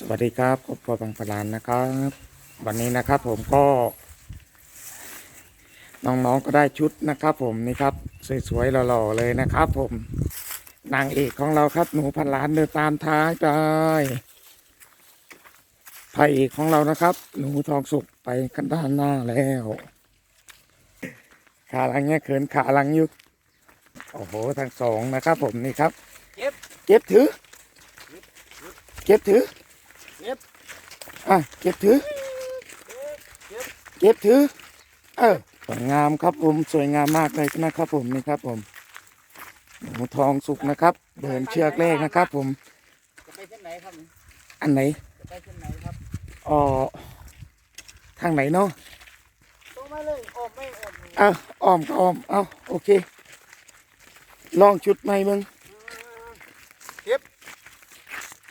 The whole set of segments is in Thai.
สวัสดีครับครอบครัวบางปลานนะครับ วันนี้นะครับผมก็ น้องๆก็ได้ชุดนะครับ ผมนี่ครับสวยๆหล่อๆเลยนะครับ ผมนางเอกของเราครับหนูพันล้านเดินตามท้ายไปพระเอกของเรานะครับ หนูทองสุกไปกันด้านหน้าแล้วขาหลังเนี่ยเขินขาหลังอยุกโอ้โหทั้งสองนะครับ ผมนี่ครับ เก็บเก็บถือ เก็บถือเก็บอะเก็บถือ เก็บถือ เออสวยงามครับผมสวยงามมากเลยนะครับผมนี่ครับผมหมูทองสุกนะครับ เดินเชือกเลขนะครับผม จะไปเส้นไหนครับนี่อันไหน จะไปเส้นไหนครับอ๋อทางไหนเนาะตรงมาเลยออกไม่ออกอะอ้อมก็อ้อมเอาโอเค ลองชุดใหม่มึงเก็บ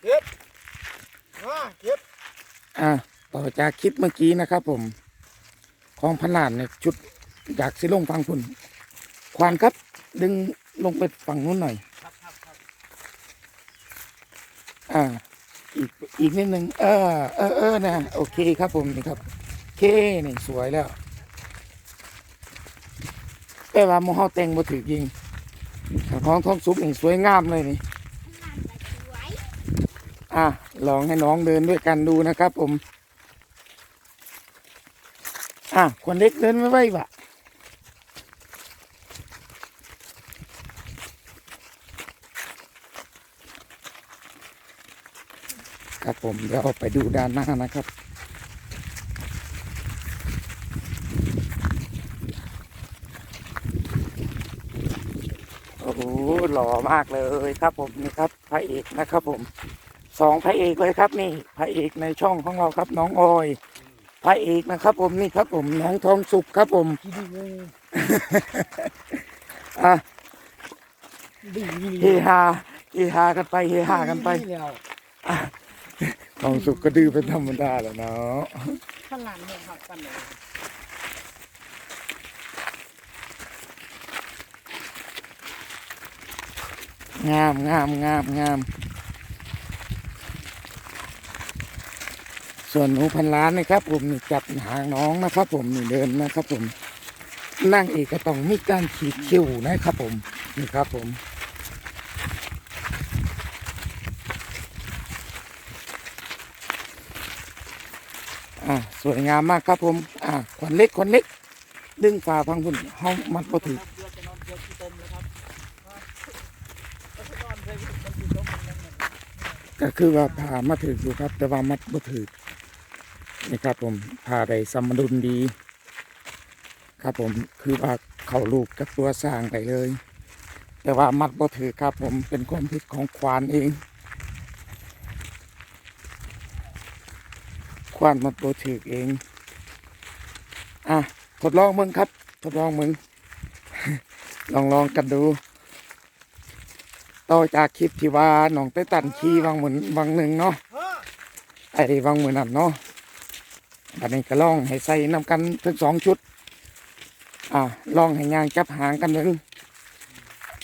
เก็บ มาเก็บอะต่อจากคลิปเมื่อกี้นะครับ ผม ของพันลานเนี่ยชุดอยากสิลงฟังคุณควานครับ ดึงลงไปฝั่งนู้นหน่อยครับครับครับอ่า อีกอีกนิดนึงเออเออเออนะโอเคครับผมนี่ครับเคนี่สวยแล้วแต่ว่าโมเฮาแต่งบ่ถือยิงของท้องซุปนี่สวยงามเลยนี่อะ ลองให้น้องเดินด้วยกันดูนะครับผม อะคนเล็กเดินไม่ไหววะครับผมเดี๋ยวเอาไปดูด้านหน้านะครับโอ้โหหล่อมากเลยครับผมนี่ครับพระเอกนะครับผม สองพระเอกเลยครับนี่พระเอกในช่องของเราครับ น้องออยพระเอกนะครับ ผมนี่ครับผมน้องทองสุกครับผมกินงูอะดีเฮฮาเฮฮากันไปเฮฮากันไปแล้วทองสุกก็ดื้อเป็นธรรมดาแหล้วเนาะขนาดเนี่ยครับกันเลยงามงามงามงาม ส่วนหนูพันล้านนะครับ ผมนี่จับหางน้องนะครับ ผมนี่เดินนะครับ ผมนั่งเอกก็ต้องมีการขีดคิ้วนะครับ ผมนี่ครับ ผมอ่าสวยงามมากครับ ผม อ่าขวัญเล็กขวัญเล็ก ดึงฝาพังพุ่นห้องมัดบ่ถือเดือดจะนก็จะนอก็คือว่าผ่ามาถืออยู่ครับ แต่ว่ามัดบ่ถือ นี่ครับผมผ่าได้สมดุลดี ครับผมคือว่าเข้าลูกกับตัวสร้างไปเลย แต่ว่ามัดบ่ถือครับผมเป็นความผิดของควานเอง ควานมัดบ่ถือเอง อะทดลองมึงครับ ทดลองมึง ลองลองกันดูต่อจากคลิปที่ว่าน้องไต้ตันขี่วางเหมือนวางหนึ่งเนาะไอ้วางเหมือนั่นเนาะ บัดนี้ก็ลองให้ใส่น้ำกันทั้งสองชุด อ่าลองให้ยางจับหางกันหนึ่ง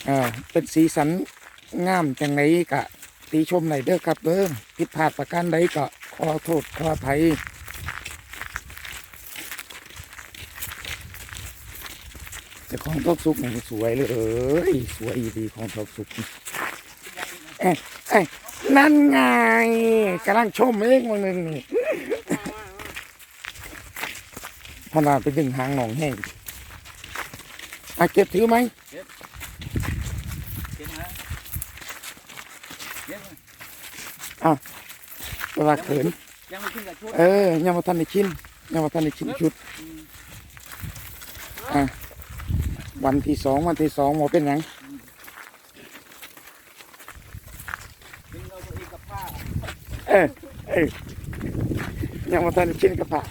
อ่าเป็นสีสันงามจังไหนกะตีชมไหนอยเด้อครับเด้อผิดพลาดประการใดก็ขอโทษขออภัยแต่ของทอกสุกนี่สวยเลยสวยดีของทอกสุกนี่เอ้ยนั่นไงกำลังชมเองมันหนึ่งนี่ พนาไปดึงหางหนองแห้งอะเก็บถือไหมเก็บนะเก็บมาเวลาเขินยังไม่ขึ้นกับชุดเออยังมาทันในชิ้นยังมาทันในชิ้นชุดอะวันที่สองวันที่สองหมอเป็นหยังดึงเราตัวเองกับผ้าเออเออยังมาทันในชิ้นกระเพาะ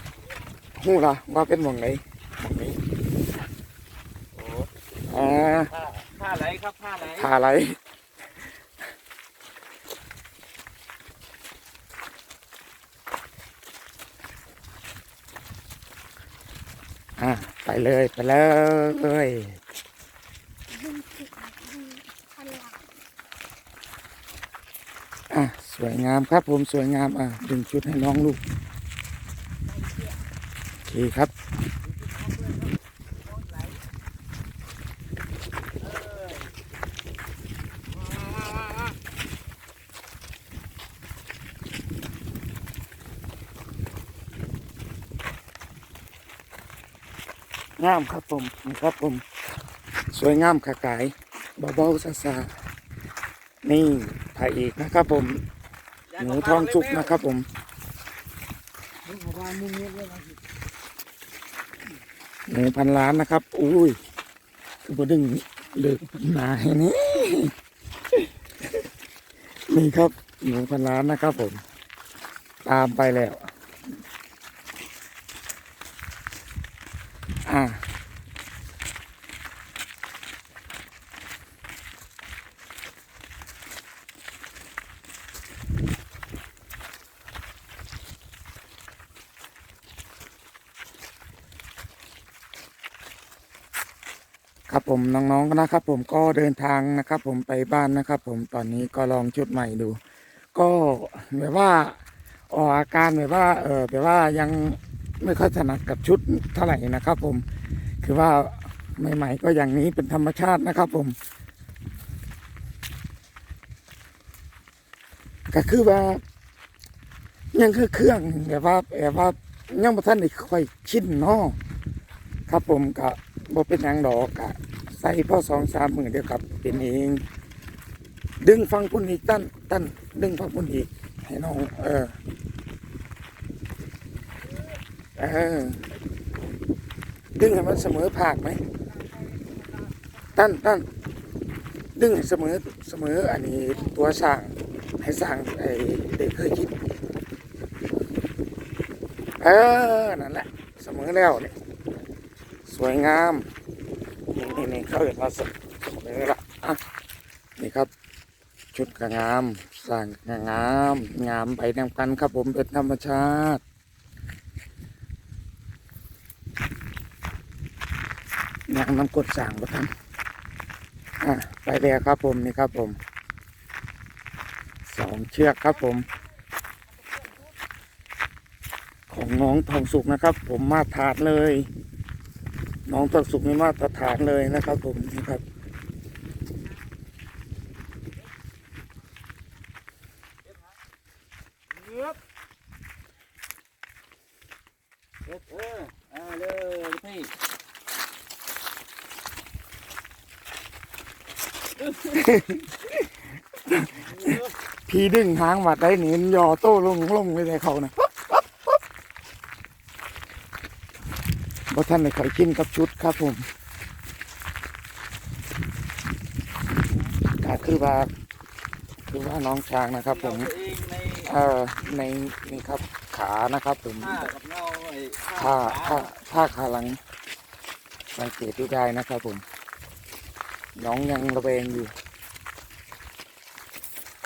หูละว่าเป็นหมองไหนหมองนี้โอ้อ่าผ้าผ้าไหลครับผ้าไหลผ่าอะไรอะไปเลยไปเลยอะสวยงามครับผมสวยงามอะดึงชุดให้น้องลูกโอเคครับ งามครับผมนี่ครับผม สวยงามขากายเบาๆซาซาๆนี่พระเอกนะครับผม หนูทองสุกนะครับผม หนึ่งเงียบเลยนะหนูพันล้านนะครับ อุ้ยคือบดึงเลือกหนาให้นี่นี่ครับหนูพันล้านนะครับผม ตามไปแล้ว อ่า ผมน้องๆนะครับ ผมก็เดินทางนะครับ ผมไปบ้านนะครับ ผมตอนนี้ก็ลองชุดใหม่ดู ก็แบบว่าออกอาการแบบว่าเออแบบว่ายังไม่ค่อยถนัดกับชุดเท่าไหร่นะครับ ผมคือว่าใหม่ๆก็อย่างนี้เป็นธรรมชาตินะครับ ผมก็คือว่า ยังคือเครื่องแบบว่าแบบว่ายังบ่ทันได้ค่อยชินเนาะครับผมก็บ่เป็นหยังดอกกะ ใส่พ่อสองสามมือเดียวกับเป็นเอง ดึงฟังพุ่นอีกตั้นตั้นดึงฟังพุ่นอีกให้น้อง เออเออดึงให้มันเสมอภาคไหมตั้นตั้นดึงให้เสมอเสมออันนี้ตัวสร้างให้สร้างไอ้เด็กเคยคิดเออนั่นแหละเสมอแล้วเนี่ยสวยงาม นี่นี่นี่เขาเห็นว่าเสเสมอละอะนี่ครับ ชุดกงามสร้างกงาม งามไปนำกันครับผมเป็นธรรมชาตินางน้ำกดสั่งประทันอะไปแล้วครับผมนี่ครับผมสองเชือกครับผม ของน้องทองสุกนะครับ ผมมาตรฐานเลย น้องทองสุกนี่มาตรฐานเลยนะครับผมนี่ครับเงียบเออเออเอาเลยพี่พี่ดึงหางวัดได้หนียอโต้ลงลงไปเลยเขานะเพ ราะท่านไม่เคยกินกับชุดครับผมก็คือว่าคือว่าน้องช้างนะครับ ผมเอ่อในนี่ครับขานะครับ ผมผ้าผ้าผ้าขาหลังสังเกตดูได้นะครับ ผม น้องยังระเวงอยู่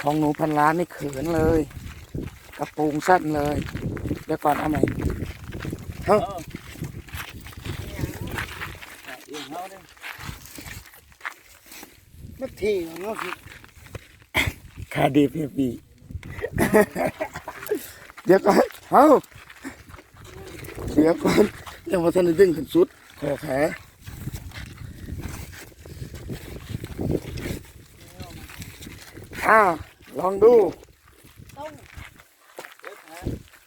ของหนูพันล้านนี่เขินเลย กระโปรงสั้นเลย เดี๋ยวก่อนเอาใหม่เออเอียงเฮาเด้อ นัก ทีเนาะคาดีเพียบีเดี๋ยวก่อนเฮ้าเดี๋ยวก่อนยังมาทันได้ดึงขึ้นสุดขอแขอ้าวลองดู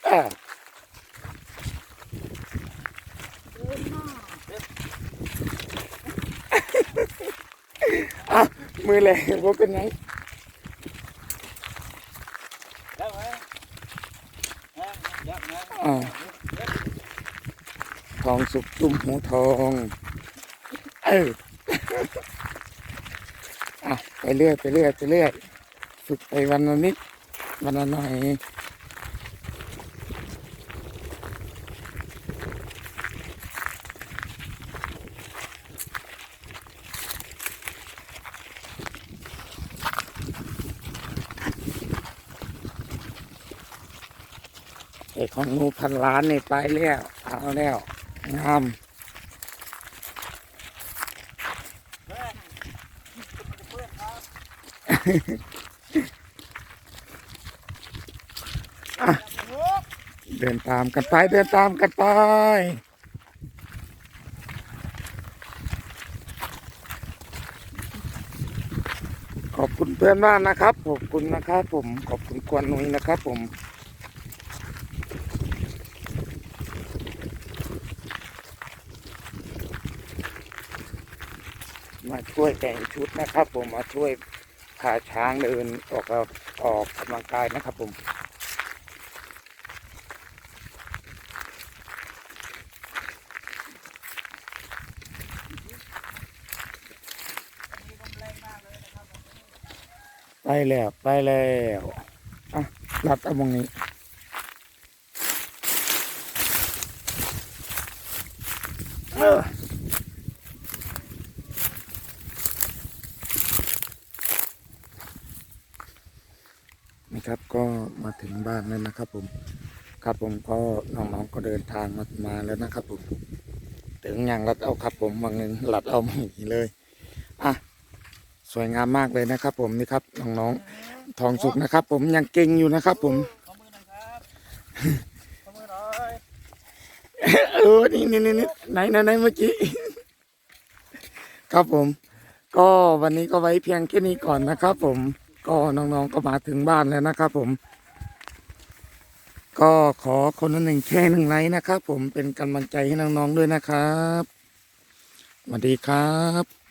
เอออะ มือแรงว่าเป็นไงอทองสุกตุ้มหูทอง เอออะไปเรื่อยไปเรื่อยไปเรื่อย ฝึกไปวันละนิด วันละหน่อย งหนูพันล้านนี่ไปแล้ว เอาแล้วงามเดินตามกันไป เดินตามกันไปขอบคุณเพื่อนบ้านนะครับ ขอบคุณนะครับผม ขอบคุณกวนนุ้ยนะครับผม ช่วยแต่งชุดนะครับ ผมมาช่วยพาช้างเดินออกเราออกกำลังกายนะครับผมไปแล้ว ไปแล้ว อะ รัดเอามองนี้ นี่ครับก็มาถึงบ้านแล้วนะครับผม ครับผมก็น้องๆก็เดินทางมามาแล้วนะครับผม ถึงอย่างรัดเอาครับผมบางหนึ่งรัดเอามาอย่างนี้เลยอะสวยงามมากเลยนะครับ ผมนี่ครับน้องๆทองสุกนะครับ ผมยังเก่งอยู่นะครับ ผมขอมือหน่อยครับขอมือหน่อยเออนี่นี่นี่นี่ไหนไหนไหนเมื่อกี้ครับผม ก็วันนี้ก็ไว้เพียงแค่นี้ก่อนนะครับผม ก็น้องๆก็มาถึงบ้านแล้วนะครับผม ก็ขอคนละหนึ่งแค่หนึ่งไลค์นะครับผมเป็นกำลังใจให้น้องๆด้วยนะครับสวัสดีครับ